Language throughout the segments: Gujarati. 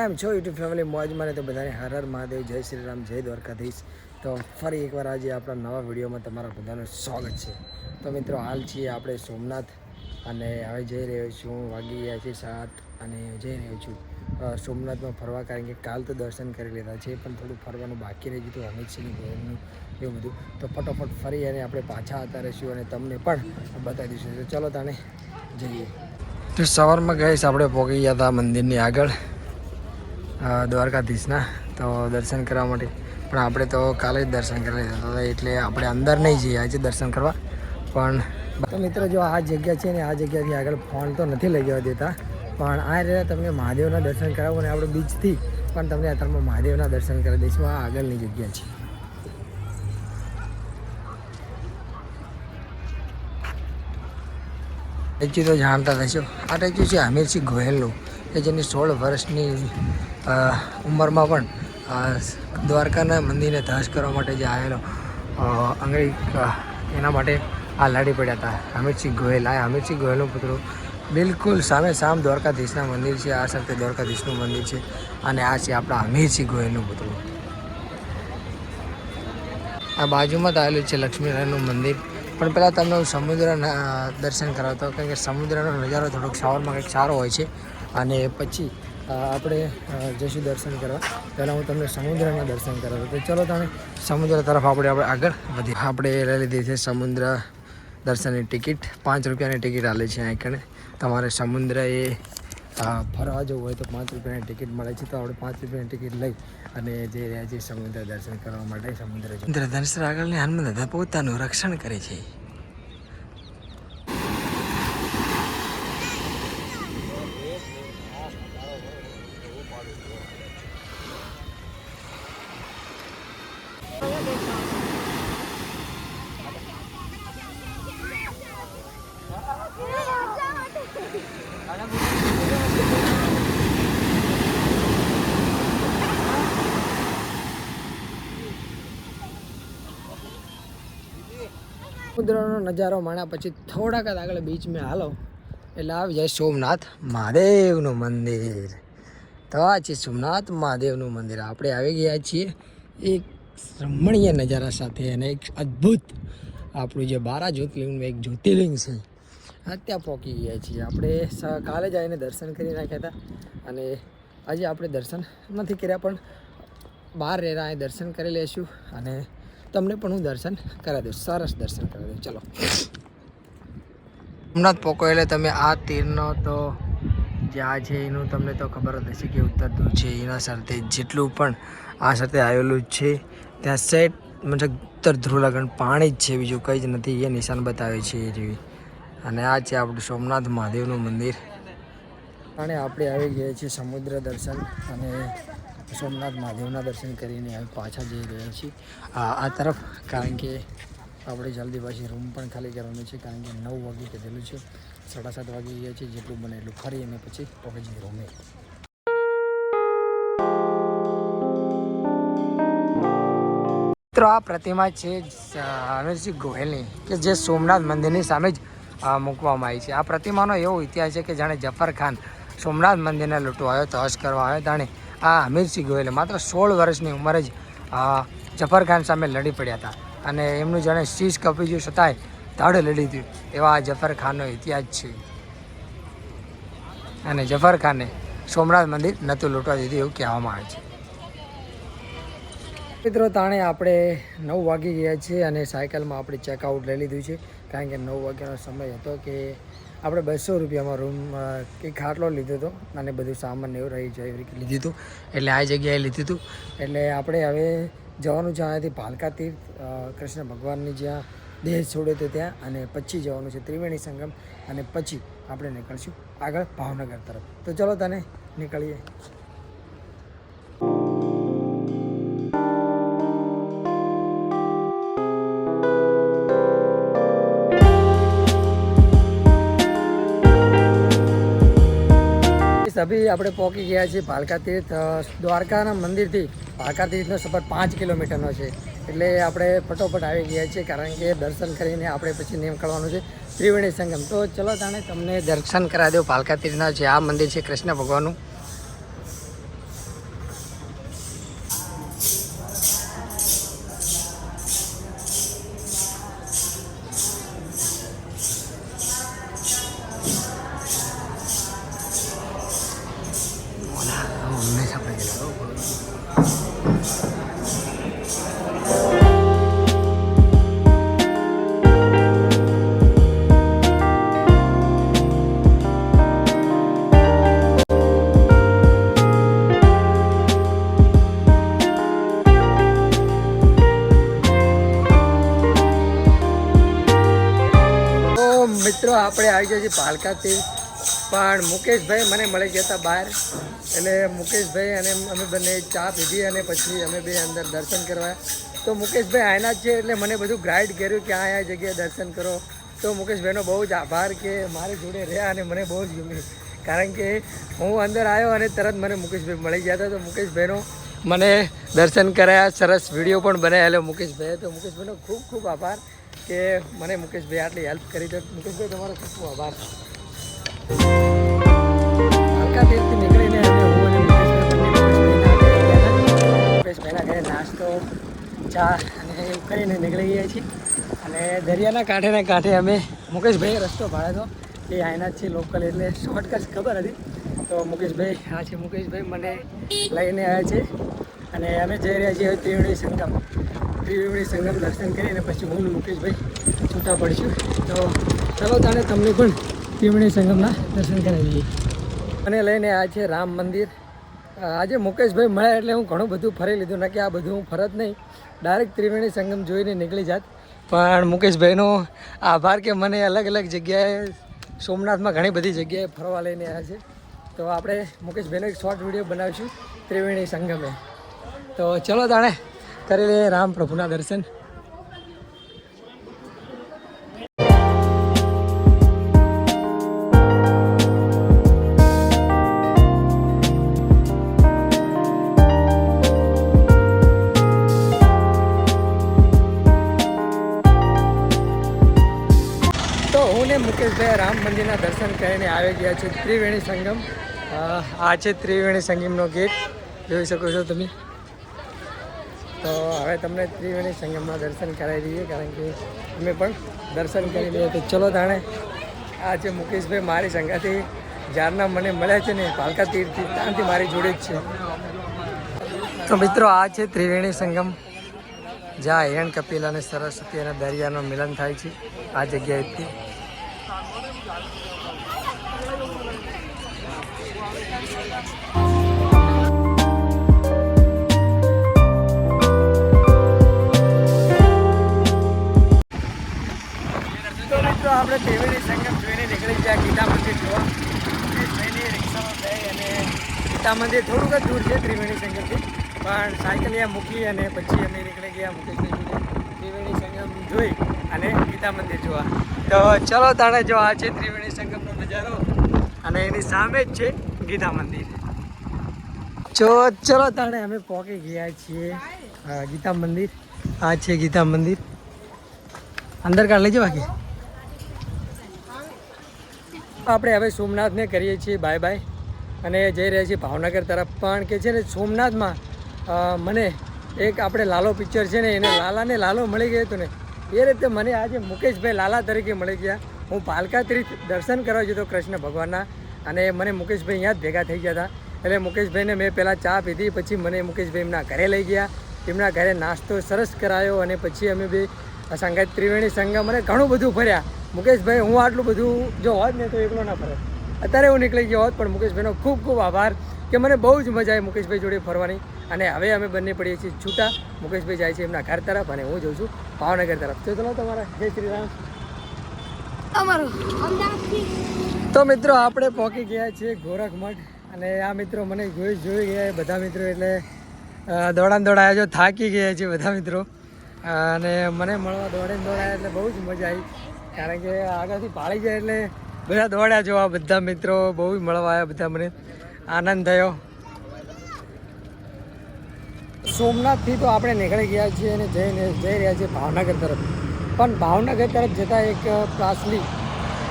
કેમ છો યુટ્યુબ ફેમિલી મોજ મારે તો બધાને હર હર મહાદેવ, જય શ્રી રામ, જય દ્વારકાધીશ. તો ફરી એકવાર આજે આપણા નવા વિડીયોમાં તમારા બધાનું સ્વાગત છે. તો મિત્રો, હાલ છીએ આપણે સોમનાથ અને હવે જઈ રહ્યો છું, વાગી ગયા છે સાત અને જઈ રહ્યો છું. સોમનાથમાં ફરવા કારણ કે કાલ તો દર્શન કરી લીધા છે, પણ થોડું ફરવાનું બાકી રહી ગયું હતું અમિતસિંહ ગોયલનું એવું બધું. તો ફટોફટ ફરી અને આપણે પાછા આવતા રહીશું અને તમને પણ બતાવી દઈશું. તો ચલો તાણે જઈએ. તો સવારમાં ગઈશ આપણે પહોંચી ગયા હતા મંદિરની આગળ. દ્વારકાધીશના, તો દર્શન કરવા માટે. પણ આપણે તો કાલે જ દર્શન કરી લીધા હતા, એટલે આપણે અંદર નહીં જઈએ, આજે દર્શન કરવા. પણ મિત્રો જો આ જગ્યા છે ને, આ જગ્યાથી આગળ ફોન તો નથી લઈ જવા દેતા. પણ આ રીતે તમને મહાદેવના દર્શન કરાવું અને આપણે બીચથી પણ તમને અત્યારમાં મહાદેવના દર્શન કરી દઈશું, આ આગળની જગ્યા છે. સ્ટેચ્યુ તો જાણતા થશો આ સ્ટેચ્યુ છે હમીરસિંહ ગોયલનું કે જેની સોળ વર્ષની ઉંમરમાં પણ દ્વારકાના મંદિરને ધસ કરવા માટે જે આવેલો અંગ્રેજ એના માટે આ લડી પડ્યા હતા. હમીરસિંહ ગોયલ આ હમીરસિંહ ગોયલનો પુત્ર બિલકુલ સામે સામ દ્વારકાધીશના મંદિર છે. આ સાથે દ્વારકાધીશનું મંદિર છે અને આ છે આપણા હમીરસિંહ ગોયલનું પુત્ર. આ બાજુમાં જ આવેલું છે લક્ષ્મીનારાયણનું મંદિર. પણ પહેલાં તમને હું સમુદ્રના દર્શન કરાવતો કારણ કે સમુદ્રનો નજારો થોડોક શાવરમાં કંઈક સારો હોય છે. અને પછી આપણે જઈશું દર્શન કરવા. પહેલાં હું તમને સમુદ્રના દર્શન કરાવું. તો ચલો તમે સમુદ્ર તરફ આપણે આપણે આગળ વધી આપણે લઈ લીધી છે સમુદ્ર દર્શનની ટિકિટ. પાંચ રૂપિયાની ટિકિટ આલે છે અહીં કણે. તમારે સમુદ્ર એ ફરવા જવું હોય તો પાંચ રૂપિયાની ટિકિટ મળે છે. તો આપણે પાંચ રૂપિયાની ટિકિટ લઈ અને જે રહ્યા છે સમુદ્ર દર્શન કરવા માટે સમુદ્ર સમુદ્ર દર્શન આગળની હનુમાન દાદા પોતાનું રક્ષણ કરે છે. સમુદ્રનો નજારો માણ્યા પછી થોડાક જ આગળ બીચમાં હાલો. એટલે આવી જાય સોમનાથ મહાદેવનું મંદિર. તો આ છે સોમનાથ મહાદેવનું મંદિર. આપણે આવી ગયા છીએ એક રમણીય નજારા સાથે અને એક અદ્ભુત આપણું જે બારા જ્યોતિર્લિંગનું એક જ્યોતિર્લિંગ છે. ત્યાં પહોંચી ગયા છીએ. આપણે કાલે જ આવીને દર્શન કરી નાખ્યા હતા અને આજે આપણે દર્શન નથી કર્યા પણ બહાર રહેલા અહીં દર્શન કરી લઈશું અને તમને પણ હું દર્શન કરાવી દઉં સરસ દર્શન કરાવી દઉં ચલો. સોમનાથ પોકો એટલે તમે આ તીરનો તો જ્યાં છે એનું તમને તો ખબર જ હશે કે ઉત્તર ધ્રુવ છે એના સાથે જેટલું પણ આ સાથે આવેલું જ છે. ત્યાં સેટ મતલબ ઉત્તર ધ્રુવ લગન પાણી જ છે બીજું કંઈ જ નથી. એ નિશાન બતાવે છે એ જેવી. અને આ છે આપણું સોમનાથ મહાદેવનું મંદિર. અને આપણે આવી ગયા છીએ સમુદ્ર દર્શન અને સોમનાથ મહાદેવના દર્શન કરીને હવે પાછા જઈ રહ્યા છીએ. આ તરફ, કારણ કે આપણે જલ્દી પાછી રૂમ પણ ખાલી કરવાનું છે, કારણ કે નવ વાગે કીધેલું છે. સાડા સાત વાગે ગયા છે જેટલું બને એટલું ફરી અને પછી પહોંચી રૂમે મિત્રો આ પ્રતિમા છે હમીરસિંહ ગોહેલની, કે જે સોમનાથ મંદિરની સામે જ મૂકવામાં આવી છે. આ પ્રતિમાનો એવો ઇતિહાસ છે કે જાણે જફર ખાન સોમનાથ મંદિરને લૂંટવા આવ્યો, તહશ કરવા આવ્યો જાણે આ હમીરસિંહ ગોયલે માત્ર સોળ વર્ષની ઉંમરે જ જફર સામે લડી પડ્યા હતા. અને એમનું જાણે શીશ કપી ગયું છતાંય ધડ લડી દીધું એવા આ જફર ઇતિહાસ છે. અને જફર ખાને સોમનાથ મંદિર નહોતું લૂંટવા દીધું એવું કહેવામાં આવે છે. મિત્રો, તાણે આપણે નવ વાગી ગયા છીએ અને સાયકલમાં આપણે ચેકઆઉટ લઈ લીધું છે. કારણ કે નવ વાગ્યાનો સમય હતો કે આપણે બસો રૂપિયામાં રૂમ કે ખાટલો લીધો હતો અને બધું સામાન એવું રહી જાય એવી લીધું હતું. એટલે આ જગ્યાએ લીધું હતું. એટલે આપણે હવે જવાનું છે અહીંયાથી ભાલકા તીર્થ કૃષ્ણ ભગવાનની જ્યાં દેહ છોડ્યો હતો ત્યાં અને પછી જવાનું છે ત્રિવેણી સંગમ અને પછી આપણે નીકળશું આગળ ભાવનગર તરફ. તો ચલો તને નીકળીએ. અભી આપણે પહોંચી ગયા છીએ ભાલકા તીર્થ દ્વારકાના મંદિરથી. ભાલકા તીર્થનો સફર પાંચ કિલોમીટરનો છે. એટલે આપણે ફટોફટ આવી ગયા છીએ કારણ કે દર્શન કરીને આપણે પછી નીકળવાનું છે. ત્રિવેણી સંગમ. તો ચલો તાણે તમને દર્શન કરાવી દઉં. ભાલકા તીર્થના જે આ મંદિર છે, કૃષ્ણ ભગવાનનું. આપણે આવી ગયા છીએ પાલકાથી. પણ મુકેશભાઈ મને મળી ગયા હતા બહાર. એટલે મુકેશભાઈ અને અમે બંને ચા પીધી અને પછી અમે બે અંદર દર્શન કરવા. તો મુકેશભાઈ આયના જ છે એટલે મને બધું ગાઈડ કર્યું કે આ આ જગ્યાએ દર્શન કરો. તો મુકેશભાઈનો બહુ જ આભાર કે મારી જોડે રહ્યા અને મને બહુ જ ગમ્યું. કારણ કે હું અંદર આવ્યો અને તરત મને મુકેશભાઈ મળી ગયા હતા. તો મુકેશભાઈનો મને દર્શન કરાયા. સરસ વીડિયો પણ બનાવેલો મુકેશભાઈએ તો મુકેશભાઈનો ખૂબ ખૂબ આભાર. કે મને મુકેશભાઈ આટલી હેલ્પ કરી તો મુકેશભાઈ, તમારો ખૂબ આભાર. હલકા નીકળીને મુકેશભાઈના નાસ્તો, ચા અને એવું કરીને નીકળી ગયા છીએ. અને દરિયાના કાંઠે ને કાંઠે અમે મુકેશભાઈએ રસ્તો ભાડ્યો હતો એ આયના જ છે લોકલ એટલે શોર્ટકટ ખબર હતી. તો મુકેશભાઈ, આ છે મુકેશભાઈ, મને લઈને આવ્યા છે. અને અમે જઈ રહ્યા છીએ ત્રિવેણી સંગમ. ત્રિવેણી સંગમ દર્શન કરીને પછી હું મુકેશભાઈ છૂટા પડશું. તો ચાલો તાણે તમને પણ ત્રિવેણી સંગમના દર્શન કરાવી દઈએ અને લઈને આ છે રામ મંદિર. આજે મુકેશભાઈ મળ્યા એટલે હું ઘણું બધું ફરી લીધું. ના આ બધું હું ફરત નહીં. ડાયરેક્ટ ત્રિવેણી સંગમ જોઈને નીકળી જાત. પણ મુકેશભાઈનો આભાર કે મને અલગ અલગ જગ્યાએ સોમનાથમાં ઘણી બધી જગ્યાએ ફરવા લઈને આવ્યા છે. તો આપણે મુકેશભાઈનો એક શોર્ટ વીડિયો બનાવીશું ત્રિવેણી સંગમે. તો ચલો તાણે કરી લઈએ રામ પ્રભુના દર્શન. મુકેશભાઈ રામ મંદિરના દર્શન કરીને આવી ગયા છે ત્રિવેણી સંગમ. આ છે ત્રિવેણી સંગમનો ગેટ. જોઈ શકો છો તમે. તો હવે તમને ત્રિવેણી સંગમમાં દર્શન કરાવી દઈએ, કારણ કે અમે પણ દર્શન કરી લઈએ. તો ચલો તાણે આ જે મુકેશભાઈ મારી સંગાથી જ્યારના મને મળ્યા છે ને, પાલકા તીર્થથી, ત્યાંથી મારી જોડે જ છે. તો મિત્રો, આ છે ત્રિવેણી સંગમ, જ્યાં હિરણ કપિલ અને સરસ્વતી અને દરિયાનું મિલન થાય છે આ જગ્યાએથી. તો ગીતા મંદિર થોડુંક જ દૂર છે ત્રિવેણી સંગમથી. પણ સાયકલ અહીંયા મૂકી અને પછી અમે નીકળી ગયા મુકેશભાઈ ત્રિવેણી સંગમ જોઈ અને ગીતા મંદિર જોવા. તો ચલો તાણે જો આ છે ત્રિવેણી સંગમનો નજારો અને એની સામે જ છે ગીતા મંદિર. જો ચલો તાણે અમે પહોંચી ગયા છીએ. ગીતા મંદિર. આ છે ગીતા મંદિર. અંદર કાઢ લેજો બાકી. આપણે હવે સોમનાથને કરીએ છીએ. Bye bye. અને જઈ રહ્યા છીએ ભાવનગર તરફ. પણ કે છે ને, સોમનાથમાં મને એક આપણે લાલો પિક્ચર છે ને, એને લાલાને લાલો મળી ગયો હતો ને, એ રીતે મને આજે મુકેશભાઈ લાલા તરીકે મળી ગયા. હું પાલકા તીર્થ દર્શન કરવા જતો કૃષ્ણ ભગવાનના, અને મને મુકેશભાઈ અહીંયા જ ભેગા થઈ ગયા હતા. એટલે મુકેશભાઈને મેં પહેલાં ચા પીધી, પછી મને મુકેશભાઈ એમના ઘરે લઈ ગયા. એમના ઘરે નાસ્તો સરસ કરાયો, અને પછી અમે બે સંગાત ત્રિવેણી સંગમ અને ઘણું બધું ફર્યા. મુકેશભાઈ, હું આટલું બધું જો હોત ને તો એકલો ના ફરે. અત્યારે હું નીકળી ગયો હોત પણ મુકેશભાઈનો ખૂબ ખૂબ આભાર કે મને બહુ જ મજા આવી મુકેશભાઈ જોડે ફરવાની. અને હવે અમે બંને પડીએ છીએ છૂટા. મુકેશભાઈ જાય છે એમના ઘર તરફ અને હું જઉં છું ભાવનગર તરફ. તો ચલો તમારા જય શ્રી રામ તો મિત્રો આપણે પહોંચી ગયા છીએ ગોરખમઠ અને આ મિત્રો મને જોઈ જોઈ ગયા બધા મિત્રો એટલે દોડાને દોડાયા જો થાકી ગયા છે બધા મિત્રો. અને મને મળવા દોડે દોડાયા એટલે બહુ જ મજા આવી. કારણ કે આગળથી પાળી ગયા એટલે બધા દોડ્યા જોવા બધા મિત્રો, બહુ મળવા આવ્યા બધા મને. આનંદ થયો. સોમનાથથી તો આપણે નીકળી ગયા છીએ અને જઈને જઈ રહ્યા છીએ ભાવનગર તરફ. પણ ભાવનગર તરફ જતાં એક પ્રાસલી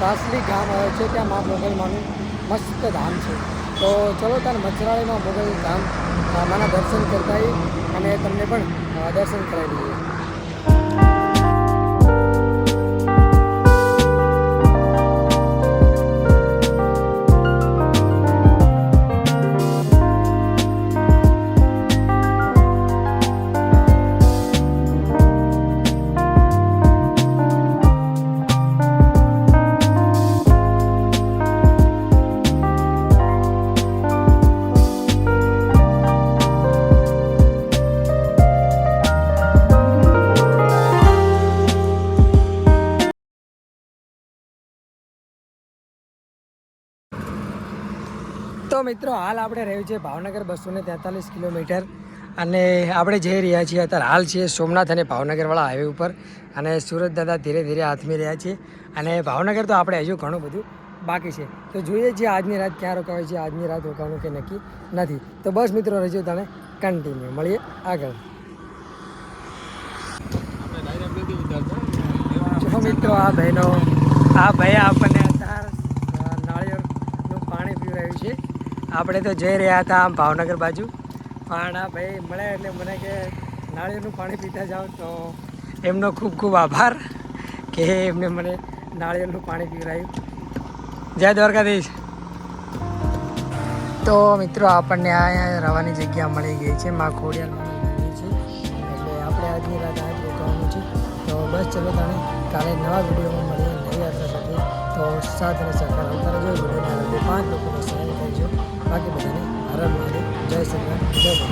પ્રાસલી ગામ આવે છે, ત્યાં મા મોગલમાનું મસ્ત ધામ છે. તો ચલો ત્યાં મચરાળીમાં મોગલ ધામ માના દર્શન કરતા અને તમને પણ દર્શન કરાવી દઈએ. મિત્રો હાલ આપણે રહ્યું છે ભાવનગર બસો ને તેતાલીસ કિલોમીટર અને આપણે જઈ રહ્યા છીએ. અત્યારે હાલ છીએ સોમનાથ અને ભાવનગરવાળા હાઈવે ઉપર અને સુરત દાદા ધીરે ધીરે હાથમી રહ્યા છે. અને ભાવનગર તો આપણે હજુ ઘણું બધું બાકી છે. તો જોઈએ છીએ આજની રાત ક્યાં રોકાવે છે આજની રાત રોકાવાનું કે નક્કી નથી. તો બસ મિત્રો રહેજો તને કન્ટિન્યુ મળીએ આગળ. મિત્રો આ બહેનો આ ભાઈ આપણને આપણે તો જઈ રહ્યા હતા આમ ભાવનગર બાજુ. પણ આ ભાઈ મળ્યા એટલે મને કે નાળિયેરનું પાણી પીતા જાઓ તો એમનો ખૂબ ખૂબ આભાર કે એમને મને નાળિયેરનું પાણી પીવડાવ્યું જય દ્વારકાધીશ. તો મિત્રો આપણને આ રવાની જગ્યા મળી ગઈ છે, માં ખોડિયારમાં મળી છે. એટલે આપણે આજની રાત આ રોકાવાનું છે. તો બસ ચલો તાણે કાલે નવા વિડીયોમાં મળીએ નવી યાત્રા સાથે. તો સાથ અને સહકાર આવતા રહેજો. વિડીયોને પાંચ લોકોને શેર பாக்கி பதானி அரண் மாறி ஜெய் சங்கர் ஜெய்